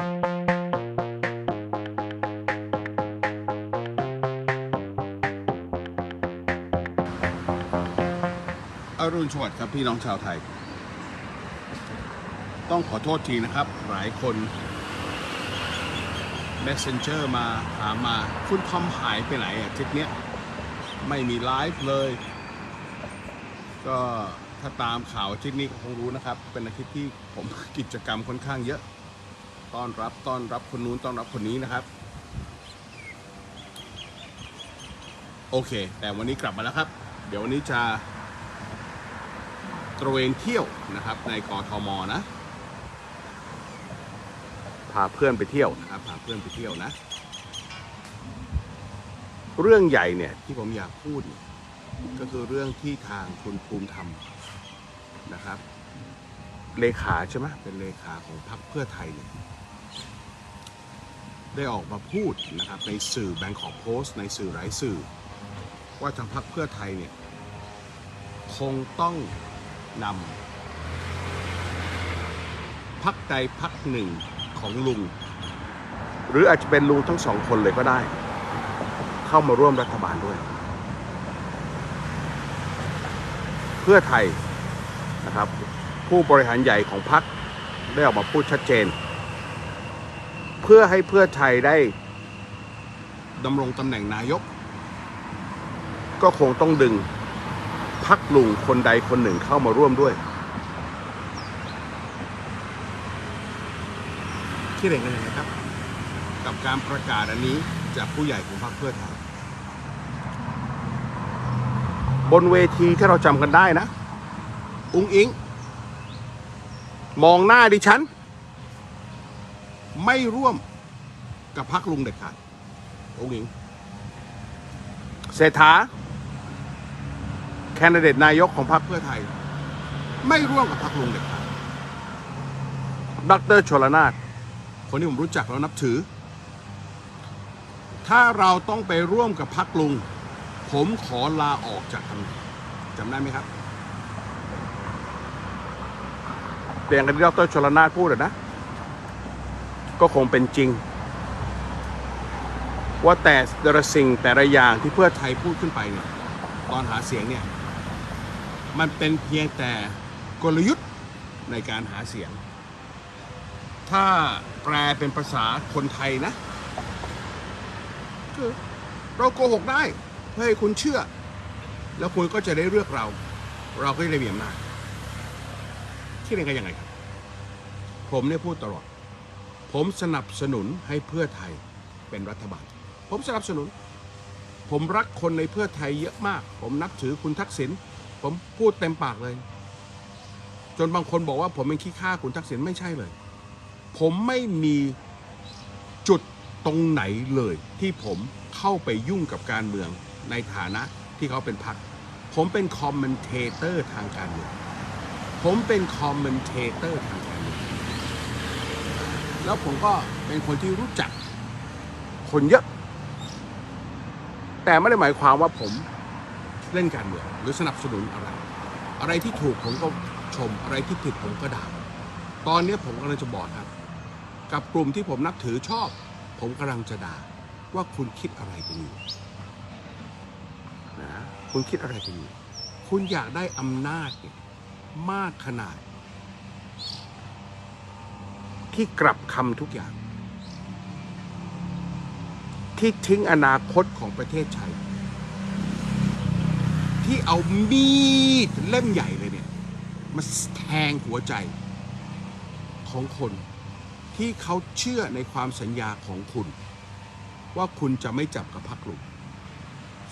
อรุณสวัสดิ์ครับพี่น้องชาวไทย ต้องขอโทษทีนะครับ หลายคน Messenger มาถามมาคุณทอมหายไปไหนอะทริปเนี้ย ไม่มีไลฟ์เลย ก็ถ้าตามข่าวทริปนี้ก็คงรู้นะครับ เป็นอาทิตย์ที่ผมกิจกรรมค่อนข้างเยอะ ต้อนรับต้อนรับคนนู้นต้อนรับคนนี้นะครับ โอเค แต่วันนี้กลับมาแล้วครับ เดี๋ยววันนี้จะตระเวนเที่ยวนะครับ ในกทมนะพาเพื่อนไปเที่ยวนะครับพาเพื่อนไปเที่ยวนะ เรื่องใหญ่เนี่ยที่ผมอยากพูด ก็คือเรื่องที่ทางคุณภูมิธรรมนะครับ เลขาใช่ไหมเป็นเลขาของพรรคเพื่อไทยเนี่ย ได้ออกมาพูดนะครับในสื่อ Bangkok Post ในสื่อหลายสื่อ ว่าทางพรรคเพื่อไทยเนี่ยคงต้องนำพักใดพักหนึ่งของลุง หรืออาจจะเป็นลุงทั้งสองคนเลยก็ได้ เข้ามาร่วมรัฐบาลด้วย เพื่อไทยนะครับผู้บริหารใหญ่ของพรรคได้ออกมาพูดชัดเจน พื่อให้เพื่อไทยได้ดำรงตำแหน่งนายก ก็คงต้องดึงพักลุงคนใดคนหนึ่งเข้ามาร่วมด้วย คิดเห็นกันยังไงครับ กับการประกาศอันนี้จากผู้ใหญ่ของพรรคเพื่อไทยบนเวทีที่เราจำกันได้นะ อุ้งอิง มองหน้าดิฉัน ไม่ร่วมกับพรรคลุงเด็ดขาดอุ้งอิงเศรษฐาแคนดิเดตนายกของพรรคเพื่อไทย ไม่ร่วมกับพรรคลุงเด็ดขาดดรชลนานคนที่ผมรู้จักแล้วนับถือ ถ้าเราต้องไปร่วมกับพรรคลุง ผมขอลาออกจากตำแหน่งจำได้ไหมครับเปลี่ยนกันที่ดรชลนานพูดอะนะ ก็คงเป็นจริง ว่าแต่แต่ละสิ่งแต่ละอย่างที่เพื่อไทยพูดขึ้นไปเนี่ยตอนหาเสียงเนี่ย มันเป็นเพียงแต่กลยุทธ์ในการหาเสียง ถ้าแปลเป็นภาษาคนไทยนะคือเราโกหกได้ เพื่อให้คุณเชื่อ แล้วคุณก็จะได้เลือกเรา เราก็จะได้มีอำนาจคิดเองกันยังไงครับ ผมเนี่ยพูดตลอด ผมสนับสนุนให้เพื่อไทยเป็นรัฐบาล ผมสนับสนุน ผมรักคนในเพื่อไทยเยอะมาก ผมนับถือคุณทักษิณ ผมพูดเต็มปากเลย จนบางคนบอกว่าผมเป็นขี้ข้าคุณทักษิณไม่ใช่เลย ผมไม่มีจุดตรงไหนเลยที่ผมเข้าไปยุ่งกับการเมืองในฐานะที่เขาเป็นพักผมเป็นคอมเมนเทเตอร์ทางการเมือง ผมเป็นคอมเมนเทเตอร์ทางการเมือง แล้วผมก็เป็นคนที่รู้จัก คนเยอะ แต่ไม่ได้หมายความว่าผมเล่นการเมืองหรือสนับสนุนอะไร อะไรที่ถูกผมก็ชมอะไรที่ผิดผมก็ด่าตอนนี้ผมกำลังจะบอกครับ กับกลุ่มที่ผมนับถือชอบ ผมกำลังจะด่าว่าคุณคิดอะไรกันอยู่นะคุณคิดอะไรกันอยู่คุณอยากได้อำนาจมากขนาด ที่กลับคำทุกอย่าง ที่ทิ้งอนาคตของประเทศไทยที่เอามีดเล่มใหญ่เลยเนี่ยมาแทงหัวใจของคนที่เขาเชื่อในความสัญญาของคุณ ว่าคุณจะไม่จับกับพรรคลุง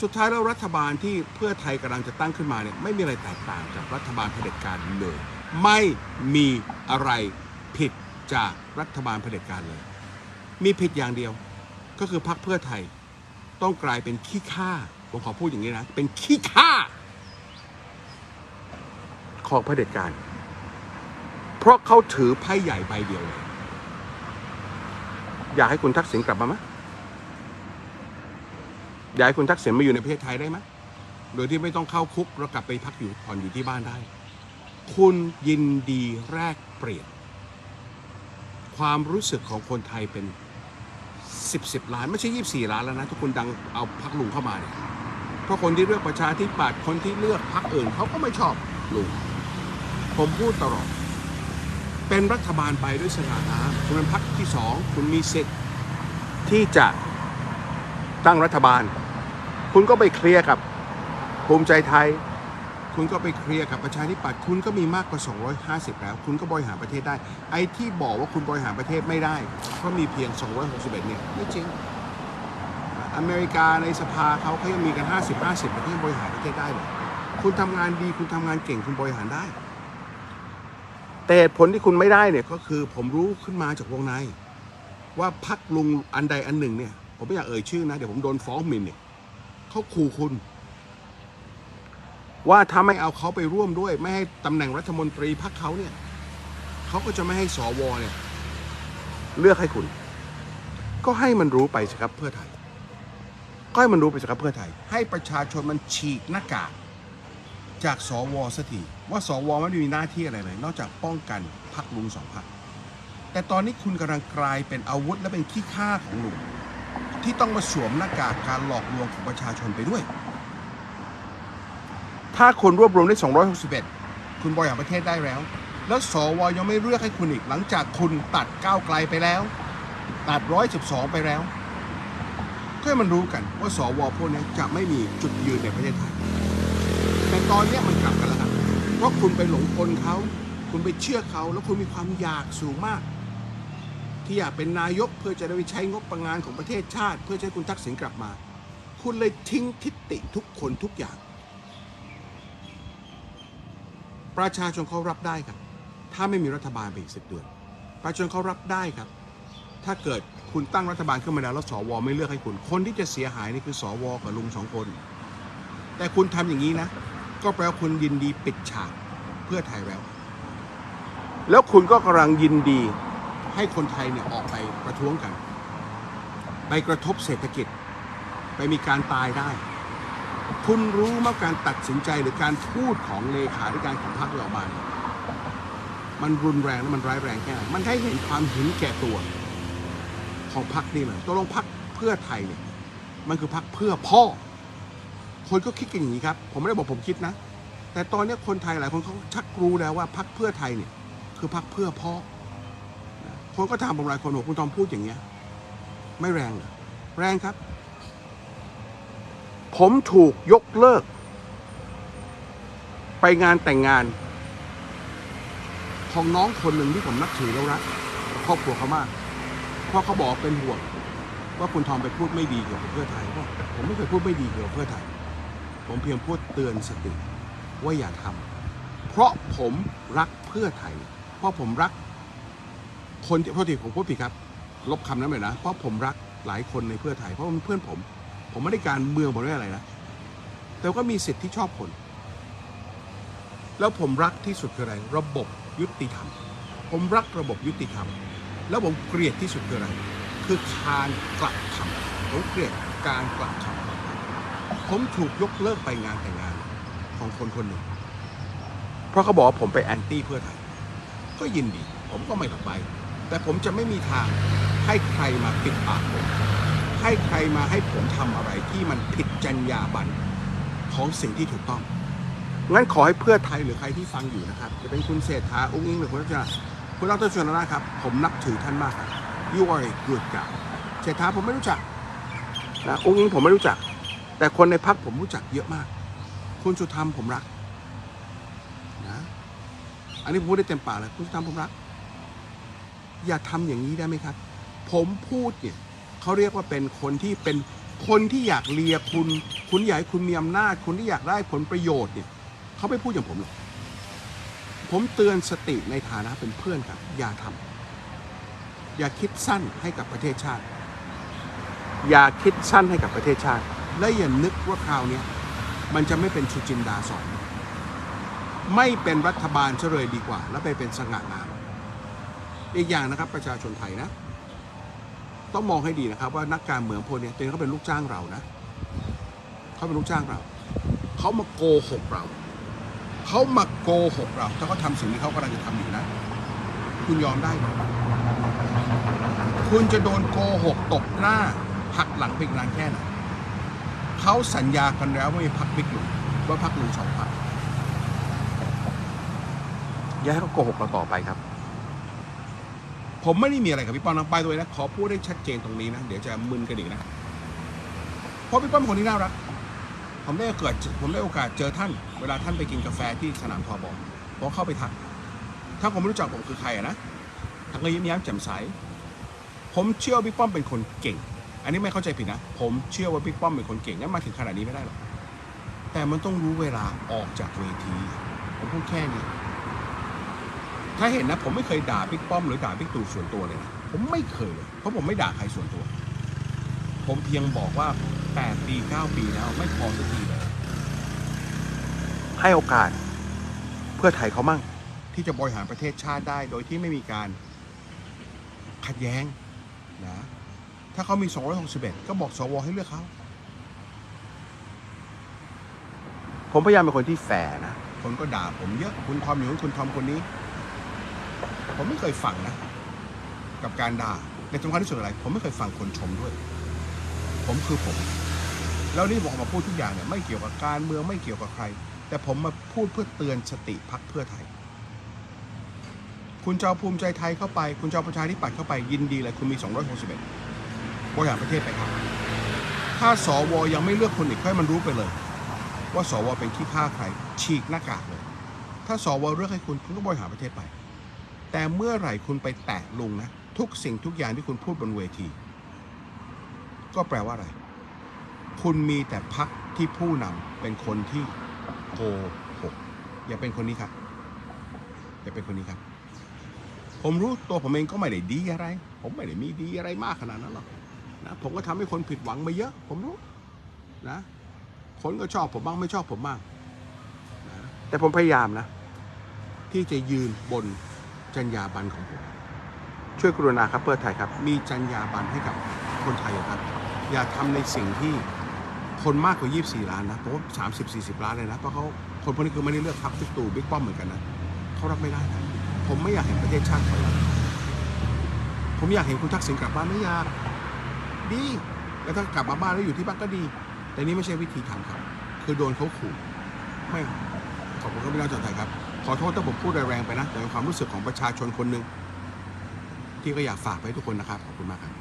สุดท้ายแล้วรัฐบาลที่เพื่อไทยกำลังจะตั้งขึ้นมาเนี่ยไม่มีอะไรแตกต่างจากรัฐบาลเผด็จการเลย ไม่มีอะไรผิด จากรัฐบาลเผด็จการเลย มีผิดอย่างเดียว ก็คือพรรคเพื่อไทย ต้องกลายเป็นขี้ข้าผมขอพูดอย่างนี้นะ เป็นขี้ข้าของเผด็จการ เพราะเขาถือไพ่ใหญ่ใบเดียวเลยอยากให้คุณทักษิณกลับมาไหมอยากให้คุณทักษิณมาอยู่ในประเทศไทยได้ไหมโดยที่ไม่ต้องเข้าคุกแล้วกลับไปพักอยู่ผ่อนอยู่ที่บ้านได้ คุณยินดีแลกเปลี่ยน ความรู้สึกของคนไทยเป็นสิบสิบล้านไม่ใช่ยี่สี่ล้านแล้วนะ ทุกคนดังเอาพักลุงเข้ามาเนี่ยเพราะคนที่เลือกประชาธิปัตย์คนที่เลือกพักอื่นเขาก็ไม่ชอบลุงผมพูดตลอด เป็นรัฐบาลไปด้วยสถานะคุณเป็นพักที่สองคุณมีสิทธิ์ที่จะตั้งรัฐบาล คุณก็ไปเคลียร์กับภูมิใจไทย คุณก็ไปเคลียร์กับประชาธิปัตย์คุณก็มีมากกว่า 250 แล้ว คุณก็บริหารประเทศได้ ไอ้ที่บอกว่าคุณบริหารประเทศไม่ได้ เพราะมีเพียง 261 เนี่ยไม่จริง อเมริกาในสภาเขาเขายังมีกัน 50 50ประเทศบริหารประเทศได้เลยคุณทำงานดีคุณทำงานเก่งคุณบริหารได้ แต่ผลที่คุณไม่ได้เนี่ยก็คือผมรู้ขึ้นมาจากวงใน ว่าพักลุงอันใดอันหนึ่งเนี่ย ผมไม่อยากเอ่ยชื่อนะ เดี๋ยวผมโดนฟ้องหมิ่นเนี่ยเขาขู่คุณ ว่าถ้าไม่เอาเขาไปร่วมด้วย ไม่ให้ตำแหน่งรัฐมนตรีพักเขาเนี่ยเขาก็จะไม่ให้สวเนี่ย เลือกให้คุณ ก็ให้มันรู้ไปสิครับเพื่อไทย ก็ให้มันรู้ไปสิครับเพื่อไทย ให้ประชาชนมันฉีกหน้ากากจากสวสักทีว่าสวไม่ได้มีหน้าที่อะไรเลย นอกจากป้องกันพักลุงสองพักแต่ตอนนี้คุณกำลังกลายเป็นอาวุธและเป็นขี้ข้าของลุงที่ต้องมาสวมหน้ากากการหลอกลวงของประชาชนไปด้วย ถ้าคนรวบรวมได้ 261 คุณบริหารประเทศได้แล้ว แล้วสวยังไม่เลือกให้คุณอีกหลังจากคุณตัดก้าวไกลไปแล้ว ตัด 112 ไปแล้วก็ให้มันรู้กันว่าสวพวกนี้จะไม่มีจุดยืนในประเทศไทย แต่ตอนนี้มันกลับกันแล้วครับเพราะคุณไปหลงกลเขา คุณไปเชื่อเขา แล้วคุณมีความอยากสูงมาก ที่อยากเป็นนายกเพื่อจะได้ไปใช้งบประมาณของประเทศชาติ เพื่อจะให้คุณทักษิณกลับมา คุณเลยทิ้งทิฏฐิทุกคนทุกอย่าง ประชาชนเขารับได้ครับ ถ้าไม่มีรัฐบาลไปอีกสิบเดือนประชาชนเขารับได้ครับ ถ้าเกิดคุณตั้งรัฐบาลขึ้นมาแล้วแล้วสวไม่เลือกให้คุณ คนที่จะเสียหายนี่คือสวกับลุงสองคน แต่คุณทำอย่างนี้นะ ก็แปลว่าคุณยินดีปิดฉากเพื่อไทยแล้ว แล้วคุณก็กำลังยินดีให้คนไทยเนี่ยออกไปประท้วงกัน ไปกระทบเศรษฐกิจ ไปมีการตายได้ คุณรู้ว่าการตัดสินใจหรือการพูดของเลขาธิการของพรรคเราบานยมันรุนแรงและมันร้ายแรงแค่ไหนมันให้เห็นความเห็นแก่ตัวของพรรคนี่เลยตัวลงพรรคเพื่อไทยเนี่ยมันคือพรรคเพื่อพ่อ คนก็คิดกันอย่างนี้ครับ ผมไม่ได้บอกผมคิดนะ แต่ตอนนี้คนไทยหลายคนเขาชักรู้แล้วว่าพรรคเพื่อไทยเนี่ย คือพรรคเพื่อพ่อคนก็ถามผมหลายคนบอกคุณทอมพูดอย่างเงี้ย ไม่แรงเหรอแรงครับ ผมถูกยกเลิก ไปงานแต่งงาน ของน้องคนหนึ่งที่ผมนับถือแล้วรักครอบครัวเขามาก เพราะเขาบอกเป็นห่วงว่าคุณทอมไปพูดไม่ดีเกี่ยวกับเพื่อไทยว่าผมไม่เคยพูดไม่ดีเกี่ยวกับเพื่อไทย ผมเพียงพูดเตือนสติว่าอย่าทำเพราะผมรักเพื่อไทย เพราะผมรัก คนที่พอดีผมพูดผิดครับ ลบคำนั้นไปนะ เพราะผมรักหลายคนในเพื่อไทย เพราะมันเพื่อนผม ผมไม่ได้การเมืองผมไม่ได้อะไรนะ แต่ก็มีสิทธิที่ชอบคนแล้วผมรักที่สุดคืออะไร ระบบยุติธรรม ผมรักระบบยุติธรรม แล้วผมเกลียดที่สุดคืออะไร คือการกลับคำผมเกลียดการกลับคำผมถูกยกเลิกไปงานแต่งงานของคนคนหนึ่ง เพราะเขาบอกว่าผมไปแอนตี้เพื่อไทย ก็ยินดี ผมก็ไม่ไป แต่ผมจะไม่มีทางให้ใครมาปิดปากผม ให้ใครมาให้ผมทำอะไรที่มันผิดจรรยาบรรณของสิ่งที่ถูกต้อง งั้นขอให้เพื่อไทยหรือใครที่ฟังอยู่นะครับ จะเป็นคุณเศรษฐาอุ้งอิงหรือคุณรัชนาคุณดรชนนะครับ ผมนับถือท่านมากครับ you are a good guy เศรษฐาผมไม่รู้จักนะอุ้งอิงผมไม่รู้จัก แต่คนในพักผมรู้จักเยอะมาก คุณสุธรรมผมรักนะอันนี้ผมพูดได้เต็มปากเลยคุณสุธรรมผมรัก อย่าทำอย่างนี้ได้ไหมครับ ผมพูดเนี่ย เขาเรียกว่าเป็นคนที่เป็นคนที่อยากเลียคุณ คุณอยากให้คุณมีอำนาจคุณที่อยากได้ผลประโยชน์เนี่ยเขาไม่พูดอย่างผมหรอกผมเตือนสติในฐานะเป็นเพื่อนครับ อย่าทำอย่าคิดสั้นให้กับประเทศชาติ อย่าคิดสั้นให้กับประเทศชาติ และอย่านึกว่าคราวนี้มันจะไม่เป็นชุจินดาสองไม่เป็นรัฐบาลเฉลยดีกว่า แล้วไปเป็นสง่างามอีกอย่างนะครับประชาชนไทยนะ ต้องมองให้ดีนะครับ ว่านักการเมืองพวกนี้ตัวเองเขาเป็นลูกจ้างเรานะเขาเป็นลูกจ้างเราเขามาโกหกเราเขามาโกหกเราถ้าเขาทำสิ่งที่เขากำลังจะทำอยู่นะ คุณยอมได้ไหมคุณจะโดนโกหกตบหน้าหักหลังไปอีกนานแค่ไหนเขาสัญญากันแล้วว่มีพักบิ๊กลุงว่าพักลุงสองพักอย่าให้เขาโกหกเราต่อไปครับ ผมไม่ได้มีอะไรกับพี่ป้อมนะไปตัวนะขอพูดให้ชัดเจนตรงนี้นะ เดี๋ยวจะมึนกันอีกนะ เพราะพี่ป้อมเป็นคนที่น่ารัก ผมได้เกิดผมได้โอกาสเจอท่าน เวลาท่านไปกินกาแฟที่สนามทอบอผมเข้าไปทัก ถ้าผมไม่รู้จักผมคือใครอะนะท่านก็ยิ้มแย้มแจ่มใส ผมเชื่อพี่ป้อมเป็นคนเก่ง อันนี้ไม่เข้าใจผิดนะ ผมเชื่อว่าพี่ป้อมเป็นคนเก่งงั้นมาถึงขนาดนี้ไม่ได้หรอก แต่มันต้องรู้เวลาออกจากเวที ผมพูดแค่นี้ ถ้าเห็นนะ ผมไม่เคยด่าบิ๊กป้อมหรือด่าบิ๊กตู่ส่วนตัวเลยนะผมไม่เคยเลยเพราะผมไม่ด่าใครส่วนตัว ผมเพียงบอกว่า8ปี9ปีแล้วไม่พอสักทีเลยให้โอกาส เพื่อไทยเขามั่ง ที่จะบริหารประเทศชาติได้ โดยที่ไม่มีการขัดแย้งนะถ้าเขามี 261 ก็บอกสวให้เลือกเขาผมพยายามเป็นคนที่แฟร์นะคนก็ด่าผมเยอะคุณทอมอยู่นคุณทอมคนนี้ ผมไม่เคยฟังนะ กับการด่าในสำคัญที่สุดอะไร ผมไม่เคยฟังคนชมด้วย ผมคือผม แล้วนี่บอกมาพูดทุกอย่างเนี่ยไม่เกี่ยวกับการเมืองไม่เกี่ยวกับใคร แต่ผมมาพูดเพื่อเตือนสติพักเพื่อไทย คุณจะเอาภูมิใจไทยเข้าไป คุณจะเอาประชาธิปัตย์เข้าไปยินดีเลยคุณมี 261บริหารประเทศไปครับถ้าสวยังไม่เลือกคนอีกให้มันรู้ไปเลย ว่าสวเป็นขี้ข้าใคร ฉีกหน้ากากเลย ถ้าสวเลือกให้คุณคุณก็บริหารประเทศไป แต่เมื่อไหร่คุณไปแตะลุงนะ ทุกสิ่งทุกอย่างที่คุณพูดบนเวที ก็แปลว่าอะไร คุณมีแต่พักที่ผู้นำเป็นคนที่โกหกอย่าเป็นคนนี้ครับ อย่าเป็นคนนี้ครับ ผมรู้ตัวผมเองก็ไม่ได้ดีอะไร ผมไม่ได้มีดีอะไรมากขนาดนั้นหรอกนะผมก็ทำให้คนผิดหวังมาเยอะ ผมรู้นะคนก็ชอบผมบ้างไม่ชอบผมบ้างแต่ผมพยายามนะ ที่จะยืนบน จรรยาบรรณของผม ช่วยกรุณาครับเพื่อไทยครับ มีจรรยาบรรณให้กับคนไทยครับ อย่าทำในสิ่งที่คนมากกว่า 24 ล้านนะผมว่า30 40ล้านเลยนะเพราะเขาคนพวกนี้คือไม่ได้เลือกพรรคบิ๊กตู่บิ๊กป้อมเหมือนกันนะเขารับไม่ได้นะผมไม่อยากเห็นประเทศชาติถอยหลังผมอยากเห็นคุณทักษิณกลับบ้านไม่อยากดีแล้วถ้ากลับมาบ้านแล้วอยู่ที่บ้านก็ดี แต่นี่ไม่ใช่วิธีทำครับ คือโดนเขาขู่ไม่ขอบคุณครับพี่น้องชาวไทยครับ ขอโทษถ้าผมพูดแรงๆไปนะแต่เป็นความรู้สึกของประชาชนคนหนึ่งที่ก็อยากฝากไปทุกคนนะครับขอบคุณมากครับ